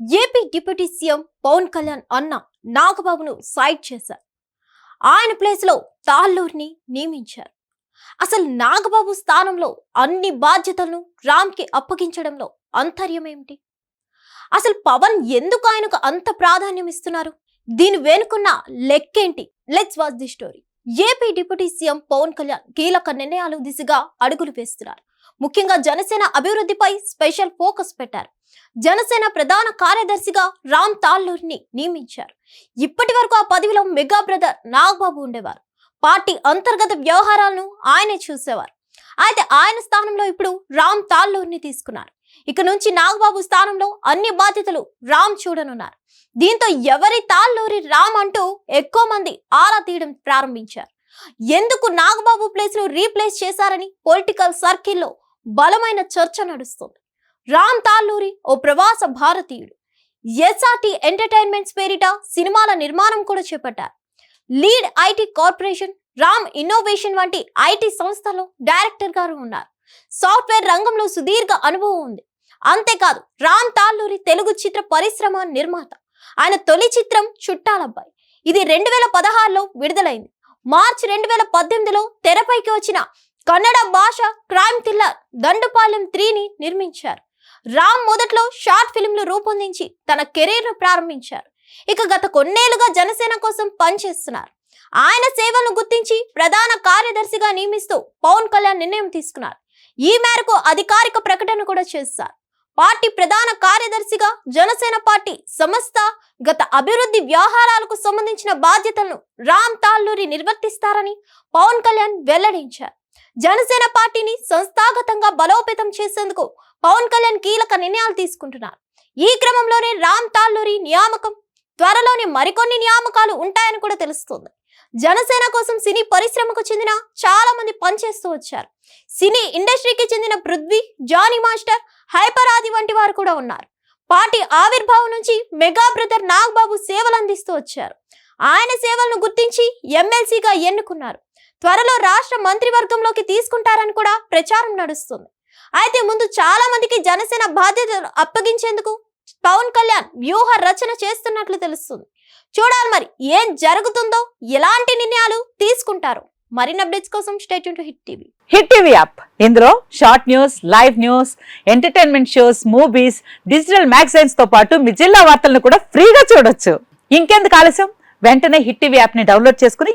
AP deputy CM Pawan Kalyan అన్న నాగబాబును side చేశారు. ఆయన ప్లేస్లో తాళ్ళూరిని నియమించారు. అసలు నాగబాబు స్థానంలో అన్ని బాధ్యతలను రామ్కి అప్పగించడంలో అంతర్యం ఏమిటి అసలు పవన్ ఎందుకు ఆయనకు అంత ప్రాధాన్యం ఇస్తున్నారు? దీని వెనుకున్న లెక్కేంటి? Let's watch the story AP deputy CM Pawan Kalyan కీలక నిర్ణయాలు దిశగా అడుగులు వేస్తున్నారు. ముఖ్యంగా జనసేన అభివృద్ధిపై స్పెషల్ ఫోకస్ పెట్టారు. జనసేన ప్రధాన కార్యదర్శిగా రామ్ తాళ్ళూరిని నియమించారు. ఇప్పటి వరకు ఆ పదవిలో మెగా బ్రదర్ నాగబాబు ఉండేవారు. పార్టీ అంతర్గత వ్యవహారాలను ఆయనే చూసేవారు. అయితే ఆయన స్థానంలో ఇప్పుడు రామ్ తాళ్ళూరిని తీసుకున్నారు. ఇక నుంచి నాగబాబు స్థానంలో అన్ని బాధ్యతలు రామ్ చూడనున్నారు. దీంతో ఎవరి తాళ్ళూరి రామ్ అంటూ ఎక్కువ మంది ఆరా తీయడం ప్రారంభించారు. ఎందుకు నాగబాబు ప్లేస్ను రీప్లేస్ చేశారని పొలిటికల్ సర్కిల్లో బలమైన చర్చ నడుస్తుంది. రామ్ తాల్లూరి ఓ ప్రవాస భారతీయుడు. ఎస్ఆర్టి ఎంటర్టైన్మెంట్స్ పేరిట సినిమాల నిర్మాణం కూడా చేపట్టారు. Lead IT corporation Ram innovation వంటి ఐటీ సంస్థలో డైరెక్టర్ గారు ఉన్నారు. సాఫ్ట్వేర్ రంగంలో సుదీర్ఘ అనుభవం ఉంది. అంతేకాదు రామ్ తాల్లూరి తెలుగు చిత్ర పరిశ్రమ నిర్మాత. ఆయన తొలి చిత్రం చుట్టాలబ్బాయి. ఇది రెండు వేల పదహారులో విడుదలైంది. మార్చి రెండు వేల పద్దెనిమిదిలో తెరపైకి వచ్చిన కన్నడ భాష క్రైమ్ థ్రిల్లర్ దండుపాలెం త్రీని నిర్మించారు. రామ్ మొదట్లో షార్ట్ ఫిల్మ్లు రూపొందించి తన కెరీర్ను ప్రారంభించారు. ఇక గత కొన్నేళ్ళుగా జనసేన కోసం పనిచేస్తున్నారు. ఆయన సేవలను గుర్తించి ప్రధాన కార్యదర్శిగా నియమిస్తూ పవన్ కళ్యాణ్ నిర్ణయం తీసుకున్నారు. ఈ మేరకు అధికారిక ప్రకటన కూడా చేస్తారు పార్టీ ప్రధాన కార్యదర్శిగా జనసేన పార్టీ సంస్థ గత అభివృద్ధి వ్యవహారాలకు సంబంధించిన బాధ్యతలను రామ్ తాళ్ళూరి నిర్వర్తిస్తారని పవన్ కళ్యాణ్ వెల్లడించారు. జనసేన పార్టీని సంస్థాగతంగా బలోపేతం చేసేందుకు పవన్ కళ్యాణ్ కీలక నిర్ణయాలు తీసుకుంటున్నారు. ఈ క్రమంలోనే రామ్ తాల్లూరి నియామకం త్వరలోనే మరికొన్ని నియామకాలు ఉంటాయని కూడా తెలుస్తుంది. జనసేన కోసం సినీ పరిశ్రమకు చెందిన చాలా మంది పనిచేస్తూ వచ్చారు. సినీ ఇండస్ట్రీకి చెందిన పృథ్వీ జానీ మాస్టర్ హైపర్ ఆది వంటి వారు కూడా ఉన్నారు. పార్టీ ఆవిర్భావం నుంచి మెగా బ్రదర్ నాగబాబు సేవలు అందిస్తూ వచ్చారు. ఆయన సేవలను గుర్తించి ఎమ్మెల్సీగా ఎన్నుకున్నారు. త్వరలో రాష్ట్ర మంత్రివర్గంలోకి తీసుకుంటారని కూడా ప్రచారం నడుస్తుంది. అయితే ముందు చాలా మందికి జనసేన బాధ్యతలు అప్పగించేందుకు పవన్ కళ్యాణ్ వ్యూహ రచన చేస్తున్నట్లు తెలుస్తుంది. చూడాలి మరి ఏం జరుగుతుందో ఎలాంటి నిర్ణయాలు తీసుకుంటారు? మరిన్ని అప్డేట్స్ కోసం state to Hit TV. Hit TV app. ఇందులో short news live news entertainment shows movies digital మ్యాగజైన్స్తో పాటు మీ జిల్లా వార్తలను కూడా ఫ్రీగా చూడొచ్చు. ఇంకెందుకు ఆలస్యం? వెంటనే హిట్ టీవీ యాప్ని డౌన్లోడ్ చేసుకుని